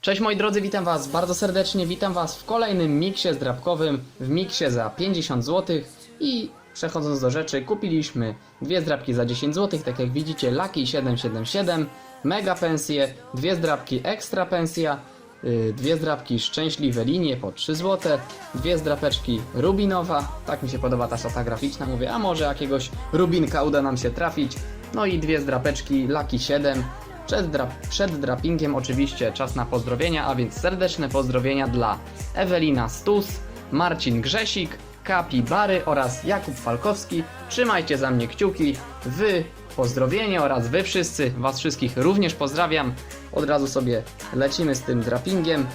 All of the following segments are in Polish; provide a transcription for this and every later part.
Cześć moi drodzy, witam was bardzo serdecznie, witam was w kolejnym miksie zdrabkowym, w miksie za 50 zł i przechodząc do rzeczy, kupiliśmy dwie zdrabki za 10 zł, tak jak widzicie Lucky 777, mega pensje, dwie zdrabki ekstra pensja, yy, dwie zdrabki szczęśliwe linie po 3 zł, dwie zdrapeczki rubinowa, tak mi się podoba ta szata graficzna, mówię, a może jakiegoś rubinka uda nam się trafić, no i dwie zdrapeczki Lucky 7, przed, dra przed drapingiem oczywiście czas na pozdrowienia, a więc serdeczne pozdrowienia dla Ewelina Stus, Marcin Grzesik, Kapi Bary oraz Jakub Falkowski. Trzymajcie za mnie kciuki. Wy pozdrowienie oraz wy wszyscy, was wszystkich również pozdrawiam. Od razu sobie lecimy z tym drapingiem,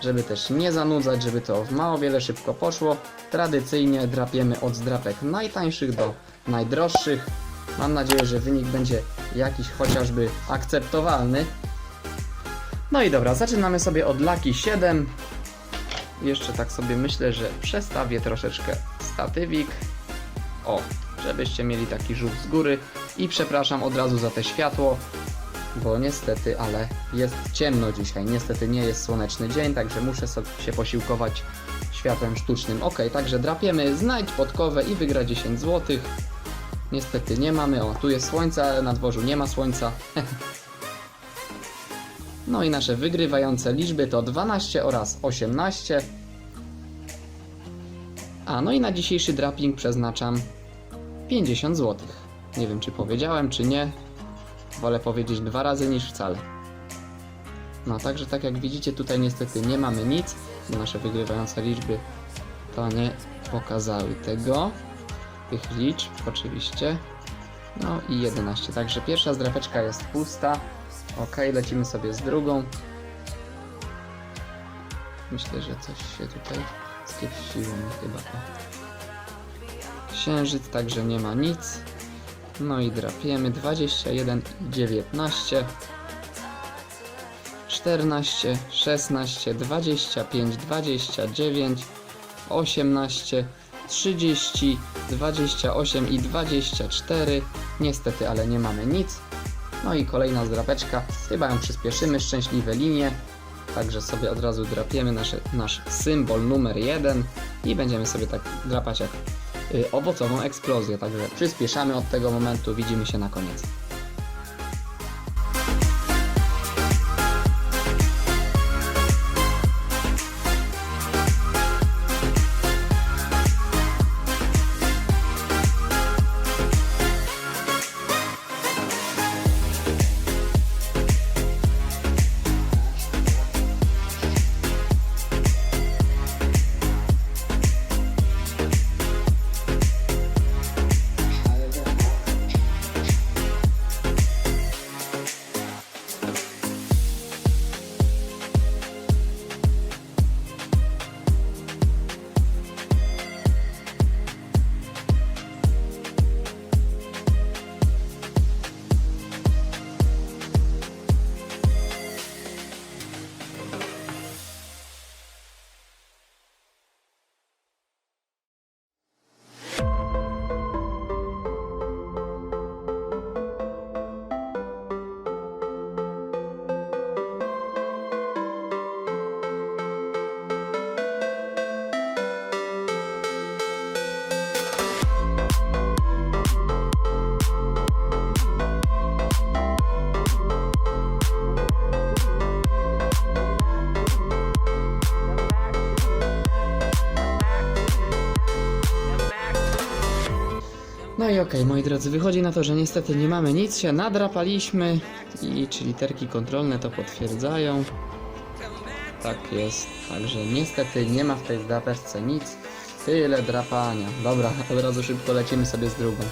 żeby też nie zanudzać, żeby to mało wiele szybko poszło. Tradycyjnie drapiemy od zdrapek najtańszych do najdroższych. Mam nadzieję, że wynik będzie jakiś chociażby akceptowalny. No i dobra, zaczynamy sobie od Lucky 7. Jeszcze tak sobie myślę, że przestawię troszeczkę statywik. O, żebyście mieli taki rzut z góry. I przepraszam od razu za te światło, bo niestety, ale jest ciemno dzisiaj. Niestety nie jest słoneczny dzień, także muszę sobie się posiłkować światłem sztucznym. Ok, także drapiemy, znajdź podkowę i wygra 10 zł. Niestety nie mamy. O, tu jest słońce, ale na dworzu nie ma słońca. No i nasze wygrywające liczby to 12 oraz 18. A no i na dzisiejszy draping przeznaczam 50 zł. Nie wiem czy powiedziałem, czy nie. Wolę powiedzieć dwa razy niż wcale. No także tak jak widzicie tutaj niestety nie mamy nic. Nasze wygrywające liczby to nie pokazały tego tych liczb oczywiście. No i 11. Także pierwsza zdrapeczka jest pusta. Ok, lecimy sobie z drugą. Myślę, że coś się tutaj skiepściło mi chyba. O. Księżyc, także nie ma nic. No i drapiemy 21 i 19. 14, 16, 25, 29, 18, 30, 28 i 24. Niestety, ale nie mamy nic. No i kolejna zdrapeczka. Chyba ją przyspieszymy. Szczęśliwe linie. Także sobie od razu drapiemy nasze, nasz symbol numer 1 i będziemy sobie tak drapać jak y, owocową eksplozję. Także przyspieszamy od tego momentu. Widzimy się na koniec. Okej, moi drodzy, wychodzi na to, że niestety nie mamy nic, się nadrapaliśmy i czy literki kontrolne to potwierdzają. Tak jest, także niestety nie ma w tej zdrapeczce nic. Tyle drapania. Dobra, od razu szybko lecimy sobie z drugą.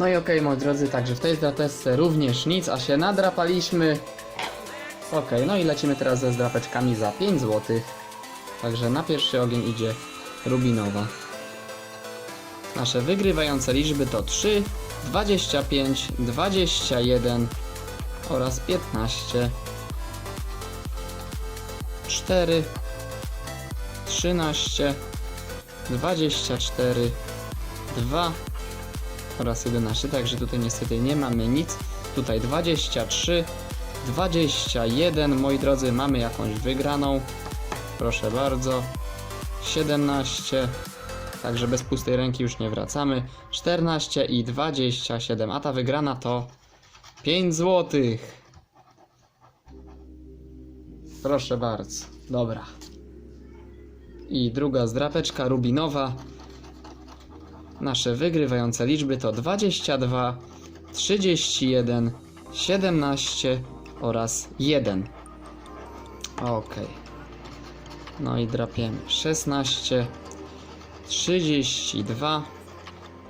No i okej, moi drodzy, także w tej zdrapeczce również nic, a się nadrapaliśmy. Okej, no i lecimy teraz ze zdrapeczkami za 5 zł. Także na pierwszy ogień idzie rubinowa. Nasze wygrywające liczby to 3, 25, 21 oraz 15, 4, 13, 24, 2 oraz 11, także tutaj niestety nie mamy nic. Tutaj 23, 21, moi drodzy, mamy jakąś wygraną. Proszę bardzo. 17, także bez pustej ręki już nie wracamy. 14 i 27, a ta wygrana to 5 złotych. Proszę bardzo. Dobra. I druga zdrapeczka rubinowa. Nasze wygrywające liczby to 22, 31, 17 oraz 1. Ok. No i drapiemy 16, 32,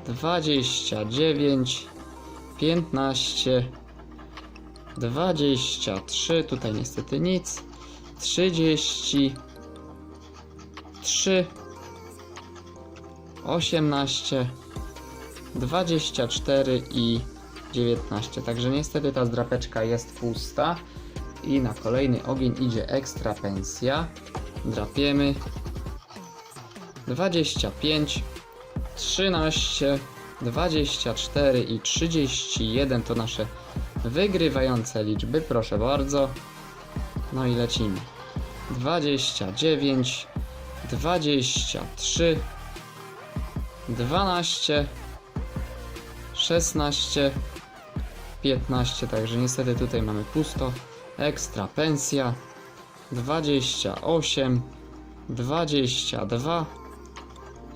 29, 15, 23, tutaj niestety nic, 33, 18, 24 i 19. Także niestety ta zdrapeczka jest pusta. I na kolejny ogień idzie ekstra pensja. Drapiemy. 25, 13, 24 i 31 to nasze wygrywające liczby. Proszę bardzo. No i lecimy. 29, 23, 12, 16, 15, także niestety tutaj mamy pusto. Ekstra pensja 28, 22,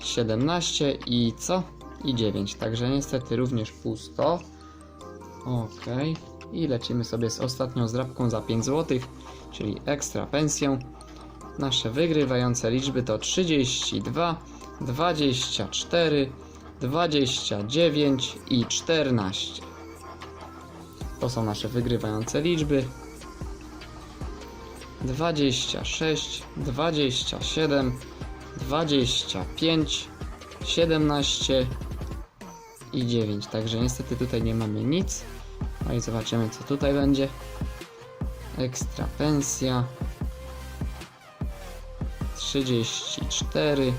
17 i co? I 9, także niestety również pusto. Ok, i lecimy sobie z ostatnią zdrabką za 5 zł, czyli ekstra pensją. Nasze wygrywające liczby to 32, 24, 29 i 14. To są nasze wygrywające liczby. 26, 27, 25, 17 i 9. Także niestety tutaj nie mamy nic. No i zobaczymy co tutaj będzie. Ekstra pensja. 34,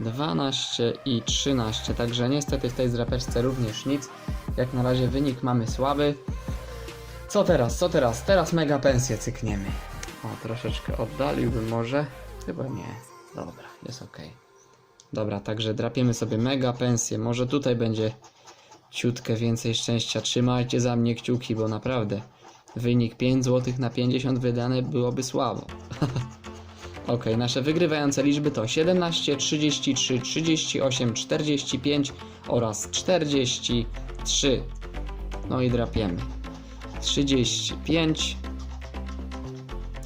12 i 13. Także niestety w tej zdrapeczce również nic. Jak na razie wynik mamy słaby. Co teraz? Co teraz? Teraz mega pensję cykniemy. O, troszeczkę oddaliłbym może. Chyba nie. Dobra, jest ok. Dobra, także drapiemy sobie mega pensję. Może tutaj będzie ciutkę więcej szczęścia. Trzymajcie za mnie kciuki, bo naprawdę wynik 5 zł na 50 wydane byłoby słabo. Ok, nasze wygrywające liczby to 17, 33, 38, 45 oraz 43. No i drapiemy. 35,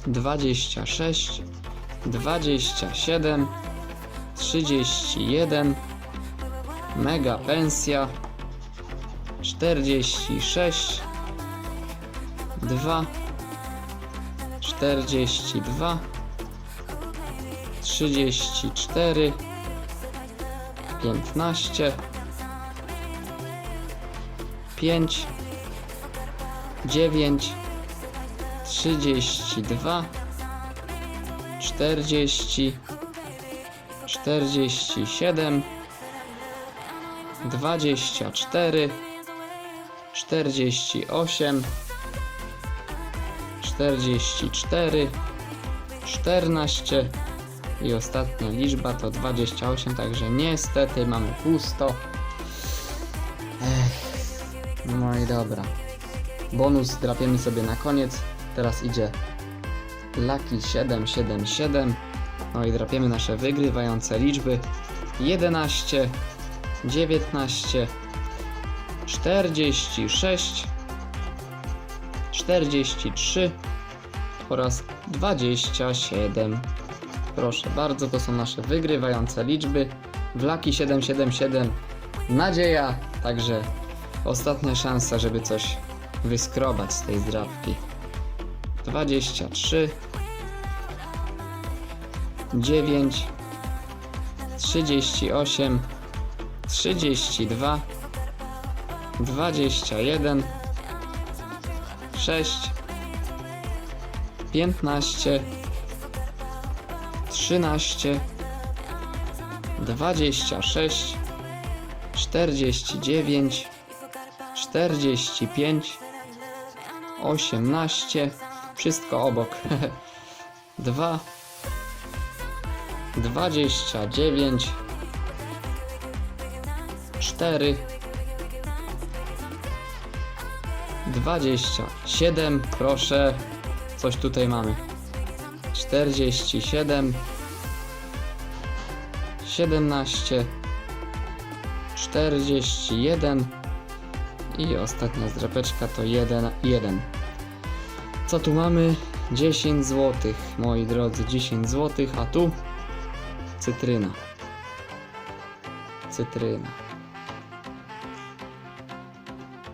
26, 27, 31, mega pensja, 46, 2, 42, 34 15 5 9 32 40 47 24 48 44 14 i ostatnia liczba to 28, także niestety mamy pusto. Ech, no i dobra. bonus drapiemy sobie na koniec. Teraz idzie Lucky 777. No i drapiemy nasze wygrywające liczby 11, 19, 46, 43 oraz 27. Proszę bardzo, to są nasze wygrywające liczby. W Lucky 777 nadzieja, także ostatnia szansa, żeby coś wyskrobać z tej zdrabki. 23 9 38 32 21 6 15 13 26 49 45 18 wszystko obok. 2 29 4 27 proszę coś tutaj mamy. 47 17 41 i ostatnia zdrapeczka to 1 1 co tu mamy? 10 zł moi drodzy 10 zł a tu cytryna. Cytryna.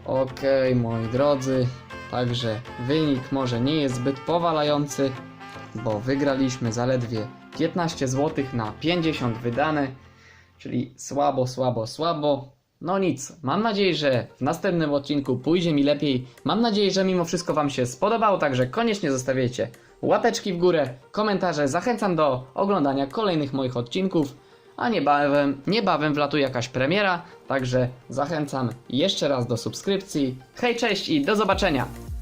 Okej, moi drodzy, także wynik może nie jest zbyt powalający, bo wygraliśmy zaledwie 15 zł na 50 wydane, czyli słabo, słabo, słabo. No nic, mam nadzieję, że w następnym odcinku pójdzie mi lepiej. Mam nadzieję, że mimo wszystko Wam się spodobało, także koniecznie zostawiajcie łapeczki w górę, komentarze. Zachęcam do oglądania kolejnych moich odcinków. A niebawem, niebawem wlatuje jakaś premiera, także zachęcam jeszcze raz do subskrypcji. Hej, cześć i do zobaczenia!